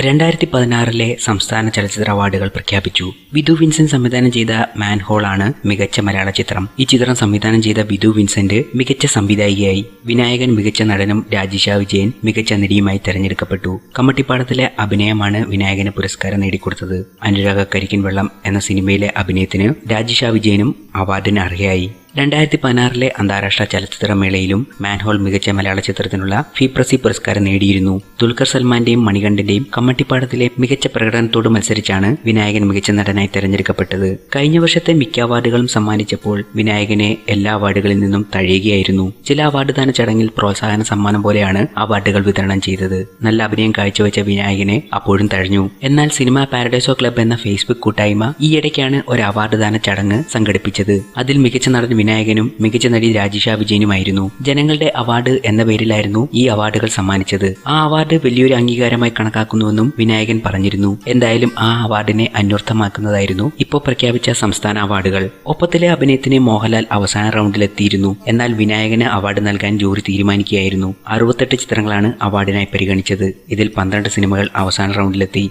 രണ്ടായിരത്തി പതിനാറിലെ സംസ്ഥാന ചലച്ചിത്ര അവാർഡുകൾ പ്രഖ്യാപിച്ചു. വിധു വിൻസെന്റ് സംവിധാനം ചെയ്ത മാൻഹോൾ ആണ് മികച്ച മലയാള ചിത്രം. ഈ ചിത്രം സംവിധാനം ചെയ്ത വിധു വിൻസെന്റ് മികച്ച സംവിധായികയായി. വിനായകൻ മികച്ച നടനും രാജിഷ വിജയൻ മികച്ച നടിയുമായി തെരഞ്ഞെടുക്കപ്പെട്ടു. കമ്മട്ടിപ്പാടത്തിലെ അഭിനയമാണ് വിനായകന് പുരസ്കാരം നേടിക്കൊടുത്തത്. അനുരാഗ കരിക്കിൻ വെള്ളം എന്ന സിനിമയിലെ അഭിനയത്തിന് രാജിഷ വിജയനും അവാർഡിന് അർഹയായി. രണ്ടായിരത്തി പതിനാറിലെ അന്താരാഷ്ട്ര ചലച്ചിത്രമേളയിലും മാൻഹോൾ മികച്ച മലയാള ചിത്രത്തിനുള്ള ഫിപ്രസി പുരസ്കാരം നേടിയിരുന്നു. ദുൽഖർ സൽമാന്റെയും മണികണ്ഠന്റെയും കമ്മട്ടിപ്പാടത്തിലെ മികച്ച പ്രകടനത്തോട് മത്സരിച്ചാണ് വിനായകൻ മികച്ച നടനായി തെരഞ്ഞെടുക്കപ്പെട്ടത്. കഴിഞ്ഞ വർഷത്തെ മിക്ക അവാർഡുകളും സമ്മാനിച്ചപ്പോൾ വിനായകനെ എല്ലാ അവാർഡുകളിൽ നിന്നും തഴയുകയായിരുന്നു. ചില അവാർഡ് ദാന ചടങ്ങിൽ പ്രോത്സാഹന സമ്മാനം പോലെയാണ് അവാർഡുകൾ വിതരണം ചെയ്തത്. നല്ല അഭിനയം കാഴ്ചവെച്ച വിനായകനെ അപ്പോഴും തഴഞ്ഞു. എന്നാൽ സിനിമ പാരഡൈസോ ക്ലബ് എന്ന ഫേസ്ബുക്ക് കൂട്ടായ്മ ഈയിടയ്ക്കാണ് ഒരു അവാർഡ് ദാന ചടങ്ങ് സംഘടിപ്പിച്ചത്. അതിൽ മികച്ച നടൻ വിനായകനും മികച്ച നടി രാജിഷ വിജയനുമായിരുന്നു. ജനങ്ങളുടെ അവാർഡ് എന്ന പേരിലായിരുന്നു ഈ അവാർഡുകൾ സമ്മാനിച്ചത്. ആ അവാർഡ് വലിയൊരു അംഗീകാരമായി കണക്കാക്കുന്നുവെന്നും വിനായകൻ പറഞ്ഞിരുന്നു. എന്തായാലും ആ അവാർഡിനെ അന്വർത്ഥമാക്കുന്നതായിരുന്നു ഇപ്പോൾ പ്രഖ്യാപിച്ച സംസ്ഥാന അവാർഡുകൾ. ഒപ്പത്തിലെ അഭിനയത്തിന് മോഹൻലാൽ അവസാന റൗണ്ടിലെത്തിയിരുന്നു. എന്നാൽ വിനായകന് അവാർഡ് നൽകാൻ ജൂറി തീരുമാനിക്കുകയായിരുന്നു. അറുപത്തെട്ട് ചിത്രങ്ങളാണ് അവാർഡിനായി പരിഗണിച്ചത്. ഇതിൽ പന്ത്രണ്ട് സിനിമകൾ അവസാന റൗണ്ടിലെത്തി.